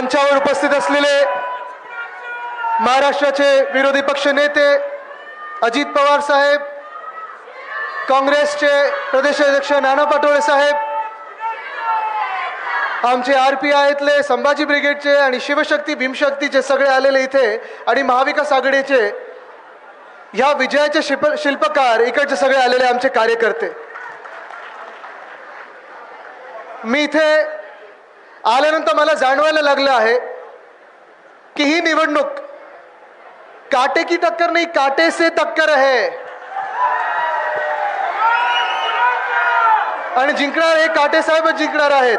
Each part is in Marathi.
मंचावर उपस्थित असलेले महाराष्ट्राचे विरोधी पक्ष नेते अजित पवार साहेब काँग्रेसचे प्रदेशाध्यक्ष नाना पटोळे साहेब आमचे आर पी आयतले संभाजी ब्रिगेडचे आणि शिवशक्ती भीमशक्तीचे सगळे आलेले इथे आणि महाविकास आघाडीचे ह्या विजयाचे शिल्प शिल्पकार इकडचे सगळे आलेले आमचे कार्यकर्ते. मी इथे आल्यानंतर मला जाणवायला लागलं आहे की ही निवडणूक काटे की टक्कर नाही काटे से टक्कर आहे. आणि जिंकणार हे काटे साहेबच जिंकणार आहेत.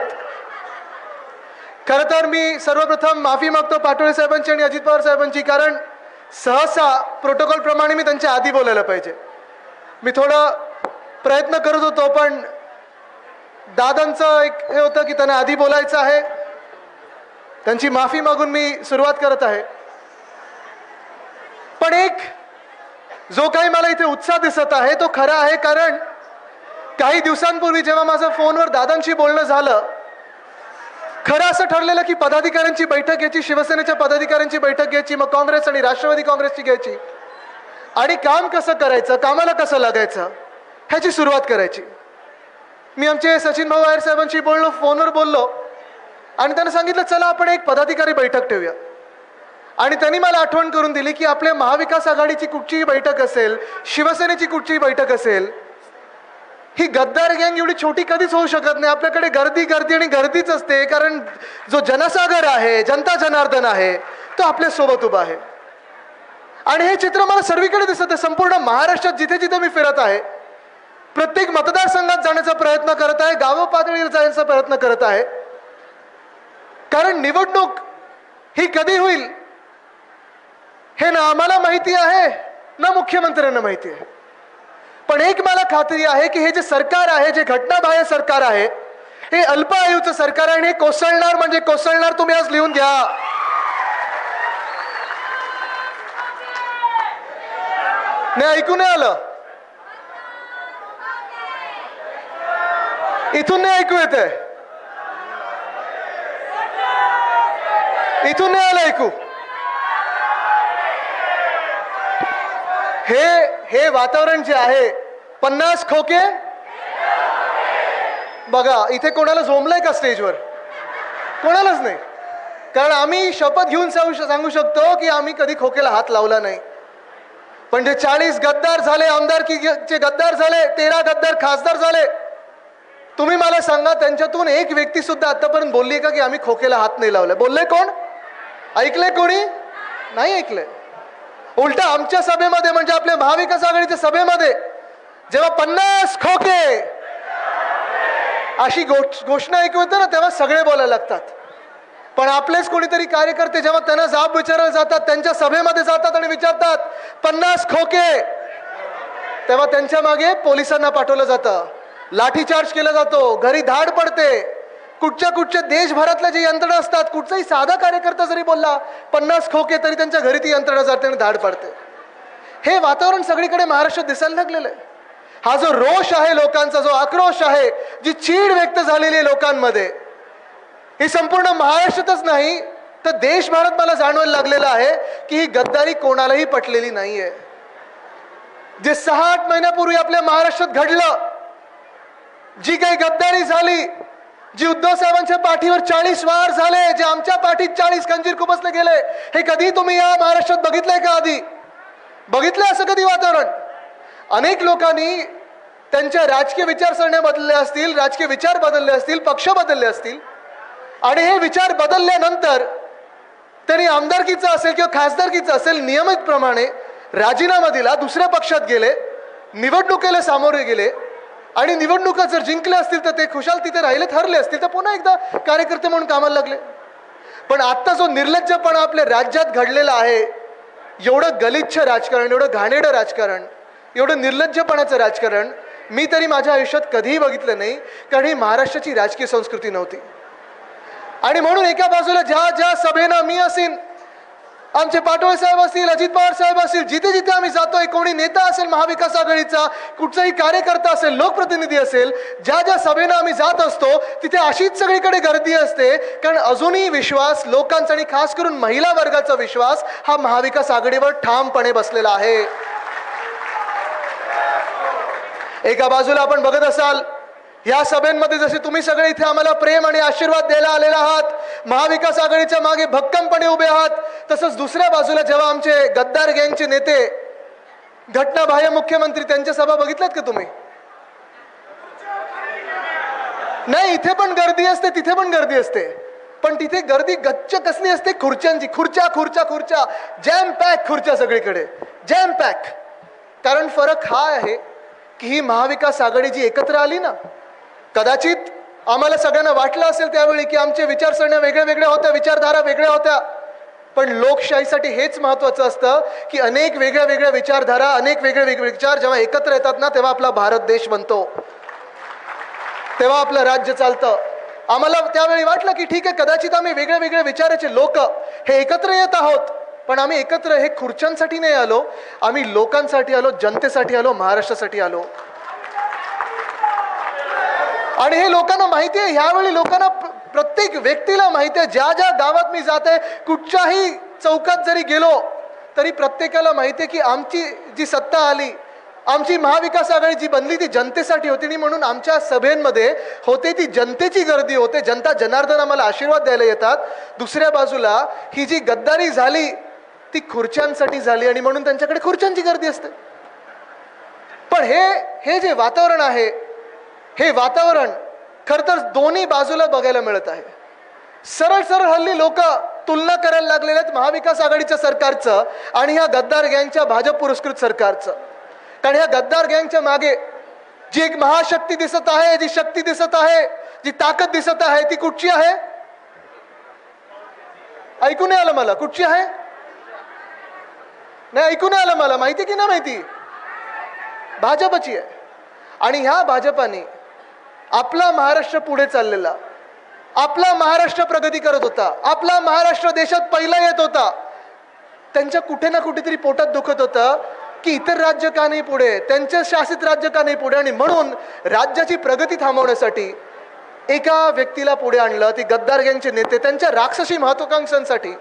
खरं तर मी सर्वप्रथम माफी मागतो पाटोळे साहेबांची आणि अजित पवार साहेबांची कारण सहसा प्रोटोकॉल प्रमाणे मी त्यांच्या आधी बोलायला पाहिजे. मी थोडं प्रयत्न करत होतो पण दादांचं एक हे होतं की त्यांना आधी बोलायचं आहे. त्यांची माफी मागून मी सुरुवात करत आहे. पण एक जो काही मला इथे उत्साह दिसत आहे तो खरा आहे कारण काही दिवसांपूर्वी जेव्हा माझं फोनवर दादांशी बोलणं झालं खरं असं ठरलेलं की पदाधिकाऱ्यांची बैठक घ्यायची शिवसेनेच्या पदाधिकाऱ्यांची बैठक घ्यायची मग काँग्रेस आणि राष्ट्रवादी काँग्रेसची घ्यायची. आणि काम कसं करायचं कामाला कसं लागायचं ह्याची सुरुवात करायची. मी आमचे सचिन भाऊ आयर साहेबांशी बोललो फोनवर बोललो. आणि त्यांना सांगितलं चला आपण एक पदाधिकारी बैठक ठेवूया. आणि त्यांनी मला आठवण करून दिली की आपल्या महाविकास आघाडीची कुठचीही बैठक असेल शिवसेनेची कुठचीही बैठक असेल ही गद्दार गँग एवढी छोटी कधीच होऊ शकत नाही. आपल्याकडे गर्दी गर्दी आणि गर्दीच असते. कारण जो जनसागर आहे जनता जनार्दन आहे तो आपल्यासोबत उभा आहे. आणि हे चित्र मला सर्वीकडे दिसत आहे. संपूर्ण महाराष्ट्रात जिथे जिथे मी फिरत आहे प्रत्येक मतदारसंघात जाण्याचा प्रयत्न करत आहे गाव पातळीवर जाण्याचा प्रयत्न करत आहे. कारण निवडणूक ही कधी होईल हे ना आम्हाला माहिती आहे ना मुख्यमंत्र्यांना माहिती आहे. पण एक मला खात्री आहे की हे जे सरकार आहे जे घटनाबाह्य सरकार आहे हे अल्प आयुचं सरकार आहे आणि हे कोसळणार म्हणजे कोसळणार तुम्ही आज लिहून घ्या. नाही ऐकू नाही आलं. इथून नाही ऐकू येत इथून नाही आलं ऐकू हे हे वातावरण जे आहे पन्नास खोके? बघा इथे कोणाला झोमलंय का स्टेजवर? कोणालाच नाही. कारण आम्ही शपथ घेऊन सांगू सांगू शकतो की आम्ही कधी खोकेला हात लावला नाही. पण जे चाळीस गद्दार झाले आमदार की जे गद्दार झाले तेरा गद्दार खासदार झाले तुम्ही मला सांगा त्यांच्यातून एक व्यक्ती सुद्धा आतापर्यंत बोलली का की आम्ही खोकेला हात नाही लावलाय बोलले कोण? ऐकले कोणी? नाही ऐकले उलट आमच्या सभेमध्ये म्हणजे आपल्या महाविकास आघाडीच्या सभेमध्ये जेव्हा पन्नास खोके अशी घोषणा ऐकू येते ना तेव्हा सगळे बोलायला लागतात. पण आपलेच कोणीतरी कार्यकर्ते जेव्हा त्यांना जाब विचारायला जातात त्यांच्या सभेमध्ये जातात आणि विचारतात पन्नास खोके. तेव्हा त्यांच्या मागे पोलिसांना पाठवलं जातं. लाठीचार्ज केला जातो घरी धाड पडते. कुठच्या कुठच्या देशभरातल्या जे यंत्रणा असतात कुठचाही साधा कार्यकर्ता जरी बोलला पन्नास खोके तरी त्यांच्या घरी ती यंत्रणा जाते आणि धाड पडते. हे वातावरण सगळीकडे महाराष्ट्रात दिसायला लागलेलं आहे. हा जो रोष आहे लोकांचा जो आक्रोश आहे जी चीड व्यक्त झालेली आहे लोकांमध्ये ही संपूर्ण महाराष्ट्रातच नाही तर देशभरात मला जाणवायला लागलेलं आहे की ही गद्दारी कोणालाही पटलेली नाहीये. जे सहा आठ महिन्यापूर्वी आपल्या महाराष्ट्रात घडलं जी काही गद्दारी झाली जी उद्धव साहेबांच्या पाठीवर चाळीस वार झाले जे आमच्या पाठीत चाळीस खंजीर खुपसले गेले हे कधी तुम्ही या महाराष्ट्रात बघितलंय का आधी? बघितलंय असं कधी वातावरण? अनेक लोकांनी त्यांच्या राजकीय विचारसरण्या बदलल्या असतील राजकीय विचार बदलले असतील पक्ष बदलले असतील आणि हे विचार बदलल्यानंतर त्यांनी आमदारकीचं असेल किंवा खासदारकीचं असेल नियमितप्रमाणे राजीनामा दिला दुसऱ्या पक्षात गेले निवडणुकीला सामोरे गेले आणि निवडणुका जर जिंकल्या असतील तर ते खुशाल तिथे राहिले ठरले असतील तर पुन्हा एकदा कार्यकर्ते म्हणून कामाला लागले. पण आत्ता जो निर्लज्जपणा आपल्या राज्यात घडलेला आहे एवढं गलिच्छ राजकारण एवढं घाणेरडं राजकारण एवढं निर्लज्जपणाचं राजकारण मी तरी माझ्या आयुष्यात कधीही बघितलं नाही कारण ही महाराष्ट्राची राजकीय संस्कृती नव्हती. आणि म्हणून एका बाजूला ज्या ज्या सभेनं मी असेन आमचे पाटोळे साहेब असतील अजित पवार साहेब असतील जिथे जिथे आम्ही जातोय कोणी नेता असेल महाविकास आघाडीचा कुठचाही कार्यकर्ता असेल लोकप्रतिनिधी असेल ज्या ज्या सभेनं आम्ही जात असतो तिथे अशीच सगळीकडे गर्दी असते. कारण अजूनही विश्वास लोकांचा आणि खास करून महिला वर्गाचा विश्वास हा महाविकास आघाडीवर ठामपणे बसलेला आहे. एका बाजूला आपण बघत असाल या सभेमध्ये जसे तुम्ही सगळे इथे आम्हाला प्रेम आणि आशीर्वाद द्यायला आलेला आहात महाविकास आघाडीच्या मागे भक्कमपणे उभे आहात तसंच दुसऱ्या बाजूला जेव्हा आमचे गद्दार गँगचे नेते घटनाबाह्य मुख्यमंत्री त्यांच्या सभा बघितल्यात का तुम्ही? नाही इथे पण गर्दी असते तिथे पण गर्दी असते. पण तिथे गर्दी गच्च कसली असते? खुर्च्यांची. खुर्च्या खुर्च्या खुर्च्या. जॅम पॅक खुर्च्या सगळीकडे. जॅम पॅक कारण फरक हा आहे की ही महाविकास आघाडी जी एकत्र आली ना कदाचित आम्हाला सगळ्यांना वाटलं असेल त्यावेळी की आमचे विचारसरण्या वेगळ्या वेगळ्या होत्या विचारधारा वेगळ्या होत्या. पण लोकशाहीसाठी हेच महत्त्वाचं असतं की अनेक वेगळ्या वेगळ्या विचारधारा अनेक वेगळे वेगळे विचार जेव्हा एकत्र येतात ना तेव्हा आपला भारत देश बनतो. तेव्हा आपलं राज्य चालतं. आम्हाला त्यावेळी वाटलं की ठीक आहे कदाचित आम्ही वेगळ्या वेगळ्या विचाराचे लोक हे एकत्र येत आहोत. पण आम्ही एकत्र हे खुर्च्यांसाठी नाही आलो. आम्ही लोकांसाठी आलो जनतेसाठी आलो महाराष्ट्रासाठी आलो. आणि हे लोकांना माहिती आहे ह्यावेळी लोकांना प्रत्येक व्यक्तीला माहिती आहे ज्या ज्या गावात मी जात आहे कुठच्याही चौकात जरी गेलो तरी प्रत्येकाला माहिती आहे की आमची जी सत्ता आली आमची महाविकास आघाडी जी बनली ती जनतेसाठी होती आणि म्हणून आमच्या सभेंमध्ये होते ती जनतेची गर्दी होते जनता जनार्दन आम्हाला आशीर्वाद द्यायला येतात. दुसऱ्या बाजूला ही जी गद्दारी झाली ती खुर्च्यांसाठी झाली आणि म्हणून त्यांच्याकडे खुर्च्यांची गर्दी असते. पण हे हे जे वातावरण आहे हे वातावरण खर तर दोन्ही बाजूला बघायला मिळत आहे. सरळ सरळ हल्ली लोक तुलना करायला लागलेले आहेत महाविकास आघाडीच्या सरकारचं आणि ह्या गद्दार गँगच्या भाजप पुरस्कृत सरकारचं. कारण ह्या गद्दार गँगच्या मागे जी एक महाशक्ती दिसत आहे जी शक्ती दिसत आहे जी ताकद दिसत आहे ती कुठची आहे? ऐकू नाही आलं मला कुठची आहे? नाही ऐकू नाही आलं मला माहिती की नाही माहिती? भाजपची आहे. आणि ह्या भाजपाने आपला महाराष्ट्र पुढे चाललेला. आपला महाराष्ट्र प्रगती करत होता. आपला महाराष्ट्र देशात पहिला येत होता. त्यांच्या कुठे ना कुठेतरी पोटात दुखत होतं की इतर राज्य का नाही पुढे? त्यांच्या शासित राज्य का नाही पुढे? आणि म्हणून राज्याची प्रगती थांबवण्यासाठी एका व्यक्तीला पुढे आणलं. ती गद्दार गँगचे नेते त्यांच्या राक्षसी महत्वाकांक्षांसाठी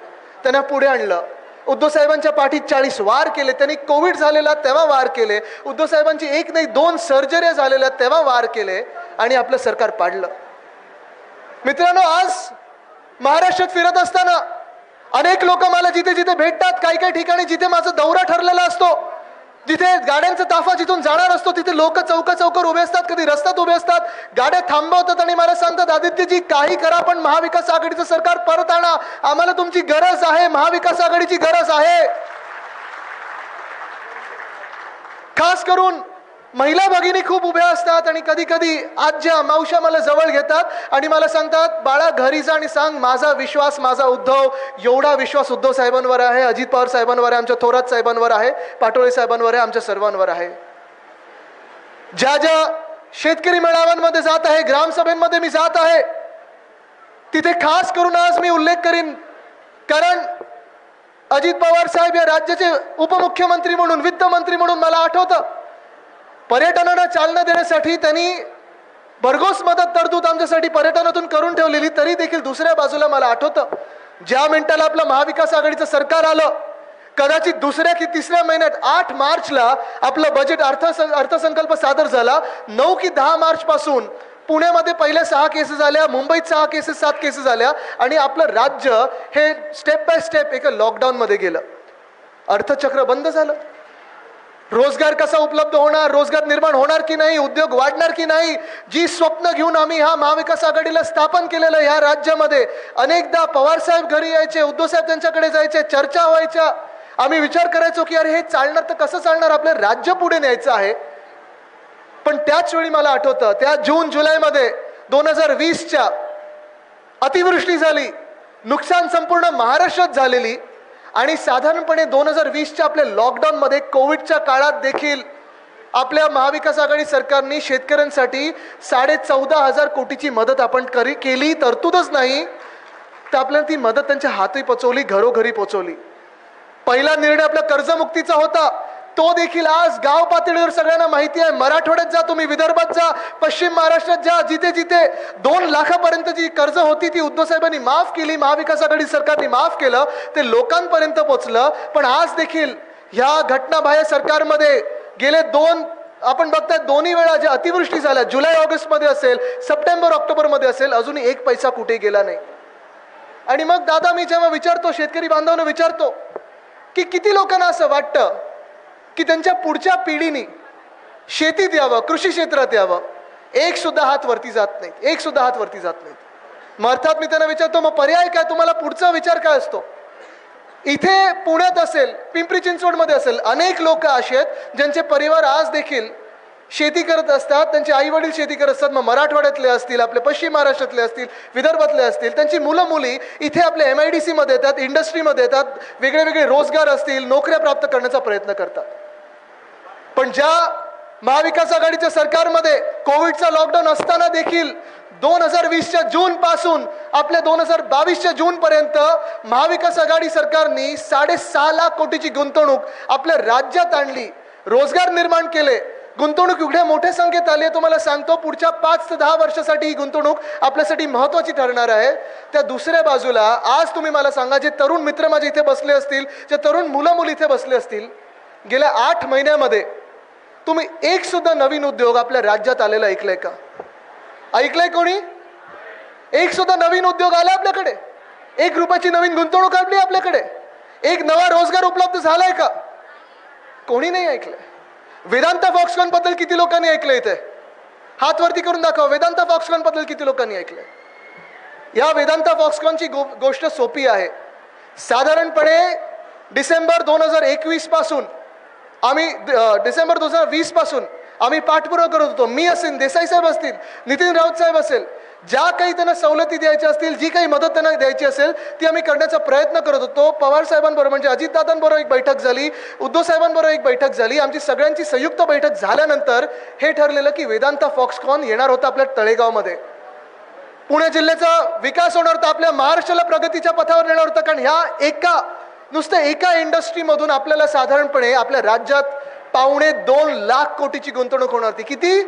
त्यांना पुढे आणलं. उद्धव साहेबांच्या पाठीत चाळीस वार केले त्यांनी कोविड झालेला तेव्हा वार केले उद्धव साहेबांची एक नाही दोन सर्जऱ्या झालेल्या तेव्हा वार केले आणि आपलं सरकार पाडलं. मित्रांनो आज महाराष्ट्रात फिरत असताना अनेक लोक मला जिथे जिथे भेटतात काही काही ठिकाणी जिथे माझा दौरा ठरलेला असतो तिथे गाड्यांचा ताफा जिथून जाणार असतो तिथे लोक चौका चौकर उभे असतात कधी रस्त्यात उभे असतात. गाड्या थांबवतात आणि मला सांगतात आदित्यजी काही करा पण महाविकास आघाडीचं सरकार परत आणा. आम्हाला तुमची गरज आहे महाविकास आघाडीची गरज आहे. खास करून महिला भगिनी खूप उभ्या असतात आणि कधी कधी आज्या मावश्या मला जवळ घेतात आणि मला सांगतात बाळा घरी जा आणि सांग माझा विश्वास माझा उद्धव एवढा विश्वास उद्धव साहेबांवर आहे अजित पवार साहेबांवर आहे आमच्या थोरात साहेबांवर आहे पाटोळे साहेबांवर आहे आमच्या सर्वांवर आहे. ज्या ज्या शेतकरी मेळाव्यांमध्ये जात आहे ग्रामसभेमध्ये मी जात आहे तिथे खास करून आज मी उल्लेख करीन कारण अजित पवार साहेब या राज्याचे उपमुख्यमंत्री म्हणून वित्त मंत्री म्हणून मला आठवतं. पर्यटनाला चालना देण्यासाठी त्यांनी भरघोस मदत तरतूद आमच्यासाठी पर्यटनातून करून ठेवलेली तरी देखील दुसऱ्या बाजूला मला आठवतं. ज्या मिनिटाला आपलं महाविकास आघाडीचं सरकार आलं कदाचित दुसऱ्या की तिसऱ्या महिन्यात आठ मार्चला आपलं बजेट अर्थ अर्थसंकल्प सादर झाला. नऊ की दहा मार्च पासून पुण्यामध्ये पहिल्या सहा केसेस आल्या मुंबईत सहा केसेस सात केसेस आल्या आणि आपलं राज्य हे स्टेप बाय स्टेप एका लॉकडाऊनमध्ये गेलं. अर्थचक्र बंद झालं. रोजगार कसा उपलब्ध होणार रोजगार निर्माण होणार की नाही उद्योग वाढणार की नाही जी स्वप्न घेऊन आम्ही हा महाविकास आघाडीला स्थापन केलेलं ह्या राज्यामध्ये अनेकदा पवारसाहेब घरी यायचे उद्धव साहेब त्यांच्याकडे जायचे चर्चा व्हायच्या. आम्ही विचार करायचो की अरे हे चालणार तर कसं चालणार? आपलं राज्य पुढे न्यायचं आहे. पण त्याच वेळी मला आठवतं त्या जून जुलैमध्ये दोन हजार वीसच्या अतिवृष्टी झाली नुकसान संपूर्ण महाराष्ट्रात झालेली आणि साधारणपणे दोन हजार वीसच्या आपल्या लॉकडाऊनमध्ये कोविडच्या काळात देखील आपल्या महाविकास आघाडी सरकारने शेतकऱ्यांसाठी साडे चौदा हजार कोटीची मदत आपण करी केली. तरतूदच नाही. तर आपल्याला ती मदत त्यांच्या हाती पोचवली घरोघरी पोचवली. पहिला निर्णय आपल्या कर्जमुक्तीचा होता. तो देखील आज गाव पातळीवर सगळ्यांना माहिती आहे. मराठवाड्यात जा तुम्ही विदर्भात जा पश्चिम महाराष्ट्रात जा जिथे जिथे दोन लाखापर्यंत जी कर्ज होती ती उद्धव साहेबांनी माफ केली महाविकास आघाडी सरकारने माफ केलं ते लोकांपर्यंत पोचलं. पण आज देखील ह्या घटनाबाह्य सरकारमध्ये गेले दोन आपण बघताय दोन्ही वेळा ज्या अतिवृष्टी झाल्या जुलै ऑगस्टमध्ये असेल सप्टेंबर ऑक्टोबरमध्ये असेल अजूनही एक पैसा कुठे गेला नाही. आणि मग दादा मी जेव्हा विचारतो शेतकरी बांधवांना विचारतो की किती लोकांना असं वाटतं? की त्यांच्या पुढच्या पिढीने शेतीत यावं कृषी क्षेत्रात यावं एक सुद्धा हात वरती जात नाहीत. एक सुद्धा हात वरती जात नाहीत. मग अर्थात मी त्यांना विचारतो मग पर्याय काय? तुम्हाला पुढचा विचार काय असतो? इथे पुण्यात असेल पिंपरी चिंचवडमध्ये असेल अनेक लोक असे आहेत ज्यांचे परिवार आज देखील शेती करत असतात. त्यांचे आई वडील शेती करत असतात. मग मराठवाड्यातले असतील आपले पश्चिम महाराष्ट्रातले असतील विदर्भातले असतील त्यांची मुलं मुली इथे आपल्या एम आय डी सीमध्ये येतात इंडस्ट्रीमध्ये येतात. वेगळे वेगळे रोजगार असतील नोकऱ्या प्राप्त करण्याचा प्रयत्न करतात. पण ज्या महाविकास आघाडीच्या सरकारमध्ये कोविडचा लॉकडाऊन असताना देखील दोन हजार वीसच्या जून पासून आपल्या दोन हजार बावीसच्या जून पर्यंत महाविकास आघाडी सरकारने साडेसहा लाख कोटीची गुंतवणूक आपल्या राज्यात आणली रोजगार निर्माण केले. गुंतवणूक एवढ्या मोठ्या संख्येत आली आहे तुम्हाला सांगतो पुढच्या पाच ते दहा वर्षासाठी ही गुंतवणूक आपल्यासाठी महत्वाची ठरणार आहे. त्या दुसऱ्या बाजूला आज तुम्ही मला सांगा जे तरुण मित्र माझे इथे बसले असतील जे तरुण मुलं मुली इथे बसले असतील गेल्या आठ महिन्यामध्ये तुम्ही एक सुद्धा नवीन उद्योग आपल्या राज्यात आलेला ऐकलंय का? ऐकलंय कोणी? एक सुद्धा नवीन उद्योग आला आपल्याकडे? एक रुपयाची नवीन गुंतवणूक आली आपल्याकडे? एक नवा रोजगार उपलब्ध झालाय का? कोणी नाही ऐकलंय. वेदांता फॉक्सकॉनबद्दल किती लोकांनी ऐकलं इथे? हात वरती करून दाखवा वेदांता फॉक्सकॉनबद्दल किती लोकांनी ऐकलंय? या वेदांता फॉक्सकॉनची गो गोष्ट सोपी आहे. साधारणपणे डिसेंबर दोन हजार एकवीसपासून आम्ही डिसेंबर दोन हजार वीसपासून आम्ही पाठपुरावा करत होतो. मी असेल देसाई साहेब असतील नितीन राऊत साहेब असेल ज्या काही त्यांना सवलती द्यायच्या असतील जी काही मदत त्यांना द्यायची असेल ती आम्ही करण्याचा प्रयत्न करत होतो. पवार साहेबांबरोबर म्हणजे अजितदादांबरोबर एक बैठक झाली उद्धव साहेबांबरोबर एक बैठक झाली. आमची सगळ्यांची संयुक्त बैठक झाल्यानंतर हे ठरलेलं की वेदांता फॉक्सकॉन येणार होता आपल्या तळेगावमध्ये. पुणे जिल्ह्याचा विकास होणार होता आपल्या महाराष्ट्राला प्रगतीच्या पथावर नेणार होता कारण ह्या एका नुसतं एका इंडस्ट्रीमधून आपल्याला साधारणपणे आपल्या राज्यात पावणे दोन लाख कोटीची गुंतवणूक होणार होती किती?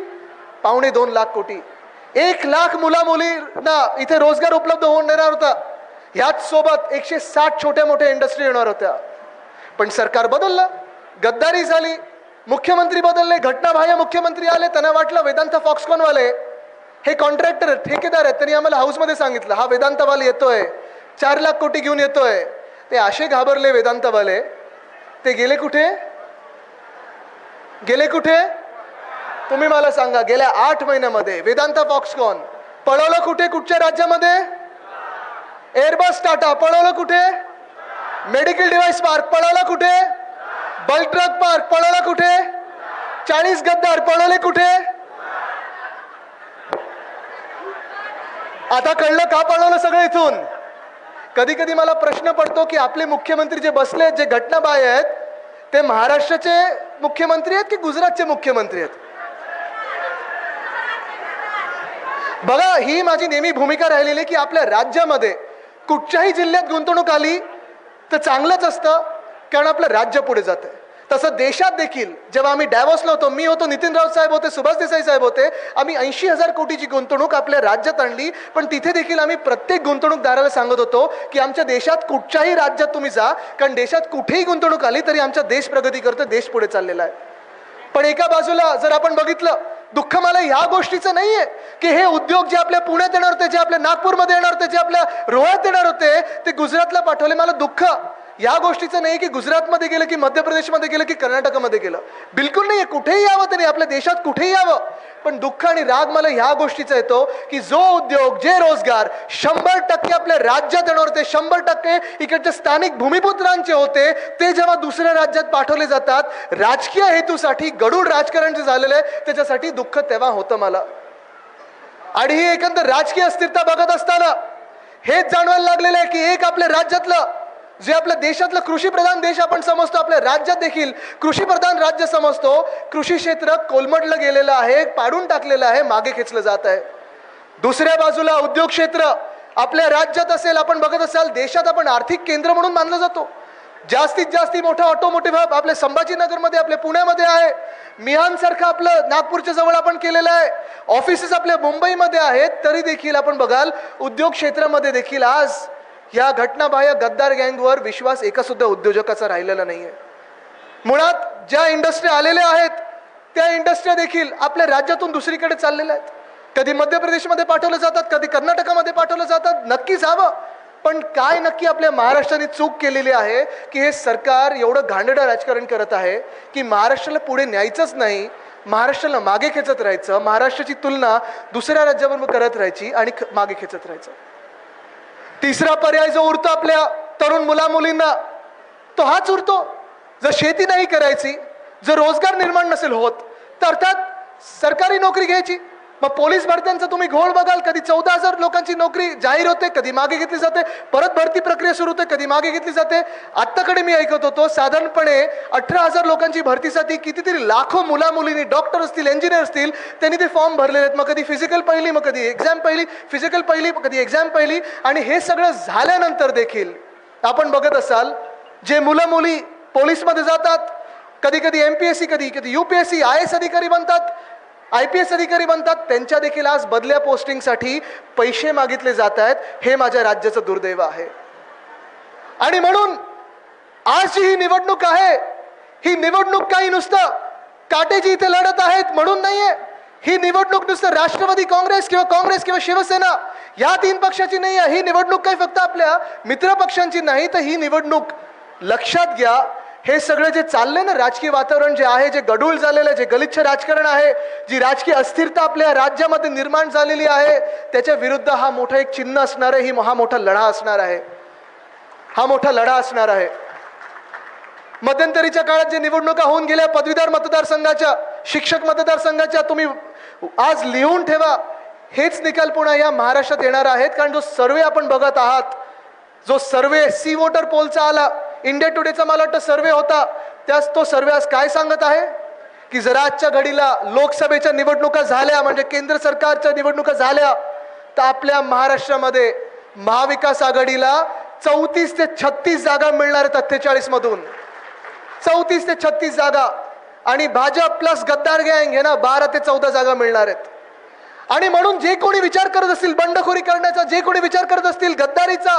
पावणे दोन लाख कोटी. एक लाख मुला मुलींना इथे रोजगार उपलब्ध होऊन देणार होता. ह्याच सोबत एकशे साठ छोट्या मोठ्या इंडस्ट्री येणार होत्या. पण सरकार बदललं. गद्दारी झाली. मुख्यमंत्री बदलले. घटनाबाह्य मुख्यमंत्री आले. त्यांना वाटलं वेदांत फॉक्सकॉनवाले हे कॉन्ट्रॅक्टर ठेकेदार आहेत. त्यांनी आम्हाला हाऊसमध्ये सांगितलं हा वेदांतवाले येतोय. चार लाख कोटी घेऊन येतोय. ते असे घाबरले वेदांतवाले. ते गेले कुठे? गेले कुठे? तुम्ही मला सांगा गेल्या आठ महिन्यामध्ये वेदांता फॉक्सकॉन पळवलं कुठे? कुठच्या राज्यामध्ये? एअरबस टाटा पळवलं कुठे? मेडिकल डिव्हाइस पार्क पळवलं कुठे? बल्क ट्रक पार्क पळवलं कुठे? चाळीस गद्दार पळवले कुठे? आता कळलं का पळवलं सगळं इथून? कधी कधी मला प्रश्न पडतो की आपले मुख्यमंत्री जे बसले आहेत जे घटनाबाह्य आहेत ते महाराष्ट्राचे मुख्यमंत्री आहेत की गुजरातचे मुख्यमंत्री आहेत? बघा ही माझी नेहमी भूमिका राहिलेली आहे की आपल्या राज्यामध्ये कुठच्याही जिल्ह्यात गुंतवणूक आली तर चांगलंच असतं कारण आपलं राज्य पुढे जातं तसं देशात देखील जेव्हा आम्ही डॅवॉसला होतो मी होतो नितीन राऊत साहेब होते सुभाष देसाई साहेब होते आम्ही ऐंशी हजार कोटीची गुंतवणूक आपल्या राज्यात आणली. पण तिथे देखील आम्ही प्रत्येक गुंतवणूकदाराला सांगत होतो की आमच्या देशात कुठच्याही राज्यात तुम्ही जा कारण देशात कुठेही गुंतवणूक आली तरी आमचा देश प्रगती करतो देश पुढे चाललेला आहे. पण एका बाजूला जर आपण बघितलं दुःख मला ह्या गोष्टीचं नाहीये की हे उद्योग जे आपल्या पुण्यात येणार होते जे आपल्या नागपूरमध्ये येणार होते जे आपल्या रोह्यात येणार होते ते गुजरातला पाठवले मला दुःख. या गोष्टीचं नाही की गुजरातमध्ये गेलं की मध्य प्रदेशमध्ये गेलं की कर्नाटकामध्ये गेलं. बिलकुल नाही कुठेही यावं त्याने आपल्या देशात कुठेही यावं. पण दुःख आणि राग मला ह्या गोष्टीचा येतो की जो उद्योग जे रोजगार शंभर टक्के आपल्या राज्यात येणार होते शंभर टक्के इकडच्या स्थानिक भूमिपुत्रांचे होते ते जेव्हा दुसऱ्या राज्यात पाठवले जातात राजकीय हेतूसाठी गडूळ राजकारण जे झालेलं आहे त्याच्यासाठी दुःख तेव्हा होतं मला. आणि ही एकंदर राजकीय अस्थिरता बघत असताना हेच जाणवायला लागलेलं आहे की एक आपल्या राज्यातलं जे आपल्या देशातलं कृषी प्रधान देश आपण समजतो आपल्या राज्यात देखील कृषी प्रधान राज्य समजतो कृषी क्षेत्र कोलमडलं गेलेलं आहे पाडून टाकलेलं आहे मागे खेचलं जात आहे. दुसऱ्या बाजूला उद्योग क्षेत्र आपल्या राज्यात असेल आपण बघत असाल देशात आपण आर्थिक केंद्र म्हणून मानलं जातो. जास्तीत जास्ती मोठा ऑटोमोटिव्ह हब आपल्या संभाजीनगरमध्ये आपल्या पुण्यामध्ये आहे. मिहानसारखं आपलं नागपूरच्या जवळ आपण केलेलं आहे. ऑफिसेस आपल्या मुंबईमध्ये आहेत तरी देखील आपण बघाल उद्योग क्षेत्रामध्ये देखील आज या घटनाबाह्य गद्दार गँगवर विश्वास एकासुद्धा उद्योजकाचा राहिलेला नाही आहे मुळात ज्या इंडस्ट्री आलेल्या आहेत त्या इंडस्ट्री देखील आपल्या राज्यातून दुसरीकडे चाललेल्या आहेत. कधी मध्य प्रदेशमध्ये पाठवलं जातात कधी कर्नाटकामध्ये पाठवलं जातात नक्की जावं. पण काय नक्की आपल्या महाराष्ट्राने चूक केलेली आहे की हे सरकार एवढं घाणेरडं राजकारण करत आहे की महाराष्ट्राला पुढे न्यायचंच नाही महाराष्ट्राला मागे खेचत राहायचं महाराष्ट्राची तुलना दुसऱ्या राज्याबरोबर करत राहायची आणि मागे खेचत राहायचं? तिसरा पर्याय जो उरतो आपल्या तरुण मुला मुलींना तो हाच उरतो. जर शेती नाही करायची जर रोजगार निर्माण नसेल होत तर अर्थात सरकारी नोकरी घ्यायची. मग पोलीस भरत्यांचा तुम्ही घोळ बघाल. कधी चौदा हजार लोकांची नोकरी जाहीर होते कधी मागे घेतली जाते. परत भरती प्रक्रिया सुरू होते कधी मागे घेतली जाते. आत्ताकडे मी ऐकत होतो साधारणपणे अठरा हजार लोकांची भरतीसाठी कितीतरी लाखो मुला मुलींनी डॉक्टर असतील इंजिनियर असतील त्यांनी ते फॉर्म भरलेले आहेत. मग कधी फिजिकल पहिली मग कधी एक्झाम पहिली फिजिकल पहिली मग कधी एक्झाम पहिली. आणि हे सगळं झाल्यानंतर देखील आपण बघत असाल जे मुलं मुली पोलीसमध्ये जातात कधी कधी एम पी एस सी कधी कधी U P S C I A अधिकारी बनतात. आय पी एस अधिकारी बनतात. त्यांच्या देखील आज बदल्या पोस्टिंगसाठी पैसे मागितले जात आहेत. हे माझ्या राज्याचं दुर्दैव आहे. आणि म्हणून आज जी ही निवडणूक आहे ही निवडणूक काही नुसतं काटेजी इथे लढत आहेत म्हणून नाहीये. ही निवडणूक नुसतं राष्ट्रवादी काँग्रेस किंवा काँग्रेस किंवा शिवसेना या तीन पक्षाची नाही आहे ही निवडणूक काही फक्त आपल्या मित्र पक्षांची नाही तर ही निवडणूक लक्षात घ्या. हे सगळं जे चाललंय ना राजकीय वातावरण जे आहे जे गडूळ झालेलं आहे जे गलिच्छ राजकारण आहे जी राजकीय अस्थिरता आपल्या राज्यामध्ये निर्माण झालेली आहे त्याच्या विरुद्ध हा मोठा एक चिन्ह असणार आहे ही हा मोठा लढा असणार आहे. हा मोठा लढा असणार आहे. मध्यंतरीच्या काळात जे निवडणुका होऊन गेल्या पदवीधर मतदारसंघाच्या शिक्षक मतदारसंघाच्या तुम्ही आज लिहून ठेवा. हेच निकाल पुन्हा या महाराष्ट्रात येणार आहेत कारण जो सर्वे आपण बघत आहात जो सर्वे सी वोटर पोलचा आला इंडिया टुडेचा मला वाटतं सर्वे होता. त्यास तो सर्वे आज काय सांगत आहे? की जर आजच्या घडीला लोकसभेच्या निवडणुका झाल्या म्हणजे केंद्र सरकारच्या निवडणुका झाल्या तर आपल्या महाराष्ट्रामध्ये महाविकास आघाडीला चौतीस ते छत्तीस जागा मिळणार आहेत अठ्ठेचाळीस मधून. चौतीस ते छत्तीस जागा. आणि भाजप प्लस गद्दार गँग हे ना बारा ते चौदा जागा मिळणार आहेत. आणि म्हणून जे कोणी विचार करत असतील बंडखोरी करण्याचा जे कोणी विचार करत असतील गद्दारीचा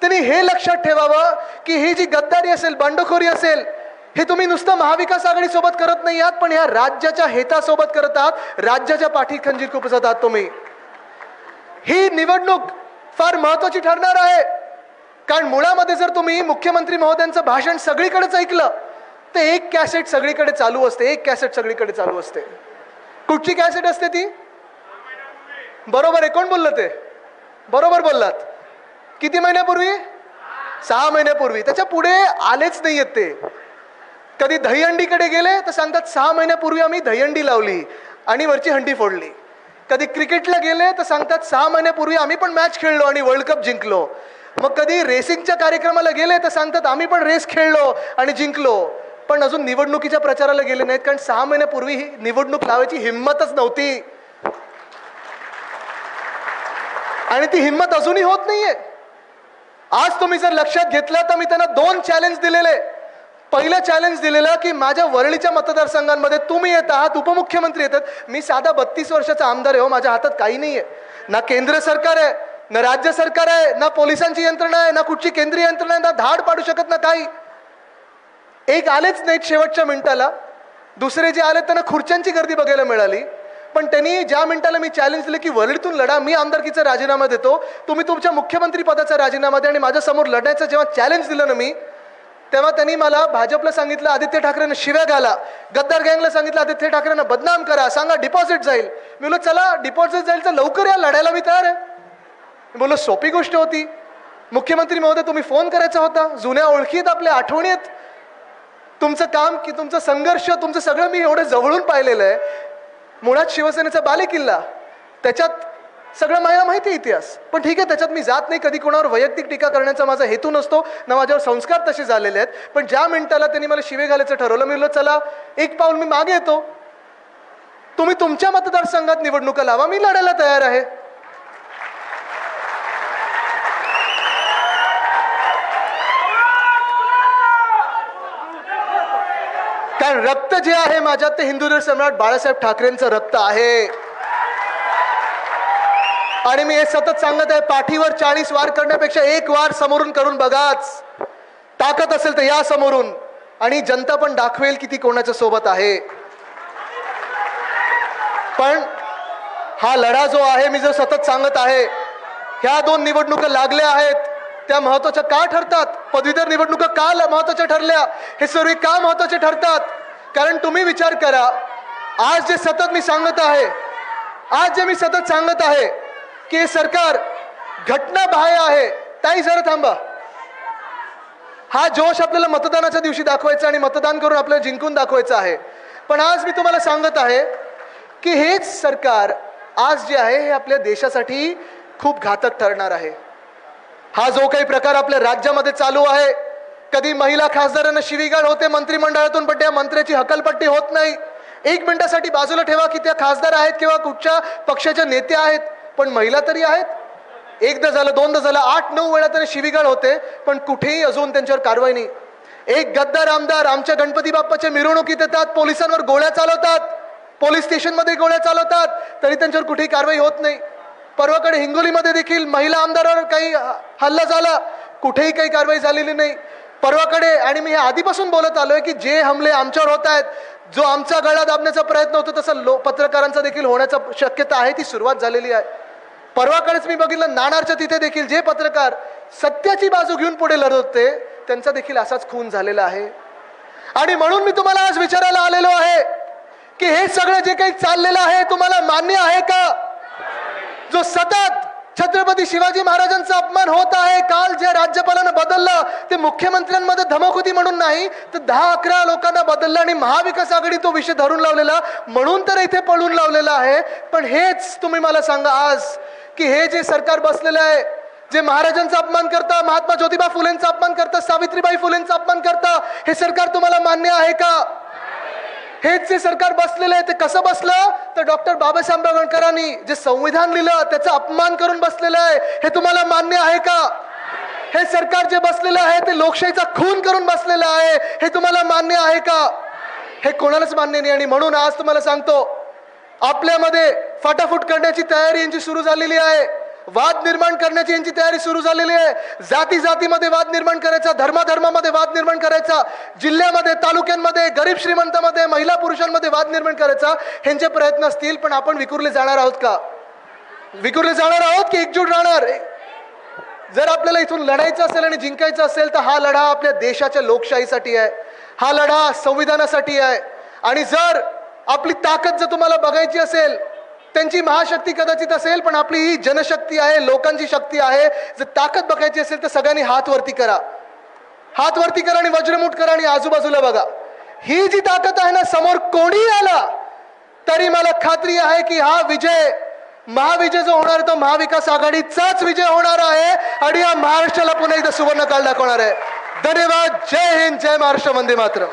त्यांनी हे लक्षात ठेवावं की ही जी गद्दारी असेल बंडखोरी असेल हे तुम्ही नुसतं महाविकास आघाडी सोबत करत नाही आहात पण ह्या राज्याच्या हेतासोबत करत आहात. राज्याच्या पाठी खंजीर खुपसत आहात तुम्ही. ही निवडणूक फार महत्वाची ठरणार आहे. कारण मुळामध्ये जर तुम्ही मुख्यमंत्री महोदयांचं भाषण सगळीकडेच ऐकलं तर एक कॅसेट सगळीकडे चालू असते एक कॅसेट सगळीकडे चालू असते. कुठची कॅसेट असते ती? बरोबर आहे कोण बोललं ते? बरोबर बोललात. किती महिन्यापूर्वी? सहा महिन्यापूर्वी. त्याच्या पुढे आलेच नाही आहेत ते. कधी दहीहंडीकडे गेले तर सांगतात सहा महिन्यापूर्वी आम्ही दहीहंडी लावली आणि वरची हंडी फोडली. कधी क्रिकेटला गेले तर सांगतात सहा महिन्यापूर्वी आम्ही पण मॅच खेळलो आणि वर्ल्ड कप जिंकलो. मग कधी रेसिंगच्या कार्यक्रमाला गेले तर सांगतात आम्ही पण रेस खेळलो आणि जिंकलो. पण अजून निवडणुकीच्या प्रचाराला गेले नाहीत कारण सहा महिन्यापूर्वी ही निवडणूक लावायची हिंमतच नव्हती. आणि ती हिंमत अजूनही होत नाहीये. आज तुम्ही जर लक्षात घेतलं तर मी त्यांना दोन चॅलेंज दिलेले. पहिलं चॅलेंज दिलेलं की माझ्या वरळीच्या मतदारसंघांमध्ये तुम्ही येत आहात उपमुख्यमंत्री येतात मी साधा बत्तीस वर्षाचा आमदार आहे हो माझ्या हातात काही नाही आहे ना केंद्र सरकार आहे ना राज्य सरकार आहे ना पोलिसांची यंत्रणा आहे ना कुठची केंद्रीय यंत्रणा आहे ना धाड पाडू शकत ना काही. एक आलेच नाहीत शेवटच्या मिनिटाला. दुसरे जे आले त्यांना खुर्च्यांची गर्दी बघायला मिळाली. पण त्यांनी ज्या मिनिटाला मी चॅलेंज दिलं की वरळीतून लढा मी आमदारकीचा राजीनामा देतो तुम्ही तुमच्या मुख्यमंत्री पदाचा राजीनामा द्या आणि माझ्यासमोर लढण्याचं जेव्हा चॅलेंज दिलं ना मी तेव्हा त्यांनी मला भाजपला सांगितलं आदित्य ठाकरेंना शिव्या घाला गद्दार गँगला सांगितलं आदित्य ठाकरेंना बदनाम करा सांगा डिपॉझिट जाईल. मी बोलो चला डिपॉझिट जाईल तर लवकर या लढायला मी तयार आहे. मी बोललो सोपी गोष्ट होती. मुख्यमंत्री महोदय तुम्ही फोन करायचा होता. जुन्या ओळखी आहेत आपल्या आठवणी आहेत. तुमचं काम की तुमचं संघर्ष तुमचं सगळं मी एवढं जवळून पाहिलेलं आहे. मुळात शिवसेनेचा बालेकिल्ला. त्याच्यात सगळं मला माहिती आहे इतिहास. पण ठीक आहे त्याच्यात मी जात नाही कधी कोणावर वैयक्तिक टीका करण्याचा माझा हेतू नसतो. ना माझ्यावर संस्कार तसे झालेले आहेत. पण ज्या मिनिटाला त्यांनी मला शिवे घालायचं ठरवलं मी चला एक पाऊल मी मागे येतो. तुम्ही तुमच्या मतदारसंघात निवडणुका लावा मी लढायला तयार आहे. कारण रक्त जे आहे माझ्यात ते हिंदू सम्राट बाळासाहेब ठाकरेंचं रक्त आहे. आणि मी हे सतत सांगत आहे पाठीवर चाळीस वार करण्यापेक्षा एक वार समोरून करून बघाच. ताकद असेल तर या समोरून. आणि जनता पण दाखवेल की ती कोणाच्या सोबत आहे. पण हा लढा जो आहे मी जो सतत सांगत आहे ह्या दोन निवडणुका लागल्या आहेत. त्या महत्त्वाच्या का ठरतात? पदवीधर निवडणुका का महत्त्वाच्या ठरल्या? हे सर्व का महत्त्वाचे ठरतात? कारण तुम्ही विचार करा आज जे सतत मी सांगत आहे आज जे मी सतत सांगत आहे की हे सरकार घटना बाह्य आहे. ताई जरा थांबा. हा जोश आपल्याला मतदानाच्या दिवशी दाखवायचा आणि मतदान करून आपल्याला जिंकून दाखवायचा आहे. पण आज मी तुम्हाला सांगत आहे की हेच सरकार आज जे आहे हे आपल्या देशासाठी खूप घातक ठरणार आहे. हा जो काही प्रकार आपल्या राज्यामध्ये चालू आहे कधी महिला खासदारांना शिवीगाळ होते मंत्रिमंडळातून पण त्या मंत्र्याची हकलपट्टी होत नाही. एक मिनिटासाठी बाजूला ठेवा की त्या खासदार आहेत किंवा कुठच्या पक्षाच्या नेत्या आहेत पण महिला तरी आहेत. एकदा झालं दोनदा झालं आठ नऊ वेळा तरी शिवीगाळ होते पण कुठेही अजून त्यांच्यावर कारवाई नाही. एक गद्दार आमदार आमच्या गणपती बाप्पाच्या मिरवणुकीत येतात पोलिसांवर गोळ्या चालवतात पोलीस स्टेशनमध्ये गोळ्या चालवतात तरी त्यांच्यावर कुठेही कारवाई होत नाही. परवाकडे हिंगोलीमध्ये देखील महिला आमदारावर काही हल्ला झाला. कुठेही काही कारवाई झालेली नाही. परवाकडे आणि मी हे आधीपासून बोलत आलो आहे की जे हमले आमच्यावर होत आहेत जो आमचा गळा दाबण्याचा प्रयत्न होतो तसा लो पत्रकारांचा देखील होण्याचा शक्यता आहे ती सुरुवात झालेली आहे. परवाकडेच मी बघितलं नाणारच्या तिथे देखील जे पत्रकार सत्याची बाजू घेऊन पुढे लढत होते त्यांचा देखील असाच खून झालेला आहे. आणि म्हणून मी तुम्हाला आज विचारायला आलेलो आहे की हे सगळं जे काही चाललेलं आहे तुम्हाला मान्य आहे का? जो सतत छत्रपती शिवाजी महाराजांचा अपमान होत आहे काल ज्या राज्यपालानं बदललं ते मुख्यमंत्र्यांमध्ये धमक होती म्हणून नाही तर दहा अकरा लोकांना बदललं आणि महाविकास आघाडी तो विषय धरून लावलेला म्हणून तर इथे पळून लावलेला आहे. पण हेच तुम्ही मला सांगा आज की हे जे सरकार बसलेलं आहे जे महाराजांचा अपमान करता महात्मा ज्योतिबा फुलेंचा अपमान करता सावित्रीबाई फुलेंचा अपमान करता हे सरकार तुम्हाला मान्य आहे का? हेच जे सरकार बसलेलं आहे ते कसं बसलं? तर डॉक्टर बाबासाहेब आंबेडकरांनी जे संविधान लिहिलं त्याचा अपमान करून बसलेलं आहे. हे तुम्हाला मान्य आहे का? हे सरकार जे बसलेलं आहे ते लोकशाहीचा खून करून बसलेलं आहे. हे तुम्हाला मान्य आहे का? हे कोणालाच मान्य नाही. आणि म्हणून आज तुम्हाला सांगतो आपल्यामध्ये फाटाफूट करण्याची तयारी यांची सुरू झालेली आहे. वाद निर्माण करण्याची यांची तयारी सुरू झालेली आहे. जाती जातीमध्ये वाद निर्माण करायचा धर्माधर्मामध्ये वाद निर्माण करायचा जिल्ह्यामध्ये तालुक्यांमध्ये गरीब श्रीमंतामध्ये महिला पुरुषांमध्ये वाद निर्माण करायचा ह्यांचे प्रयत्न असतील पण आपण विखुरले जाणार आहोत का? विखुरले जाणार आहोत की एकजूट राहणार? जर आपल्याला इथून लढायचं असेल आणि जिंकायचं असेल तर हा लढा आपल्या देशाच्या लोकशाहीसाठी आहे. हा लढा संविधानासाठी आहे. आणि जर आपली ताकद जर तुम्हाला बघायची असेल त्यांची महाशक्ती कदाचित असेल पण आपली ही जनशक्ती आहे लोकांची शक्ती आहे. जर ताकद बघायची असेल तर सगळ्यांनी हात वरती करा. हात वरती करा आणि वज्रमुठ करा आणि आजूबाजूला बघा. ही जी ताकद आहे ना समोर कोणी आला तरी मला खात्री आहे की हा विजय महाविजय जो होणार तो महाविकास आघाडीचाच विजय होणार आहे. आणि या महाराष्ट्राला पुन्हा एकदा सुवर्ण काळ दाखवणार आहे. धन्यवाद. जय हिंद. जय महाराष्ट्र. वंदे मात्र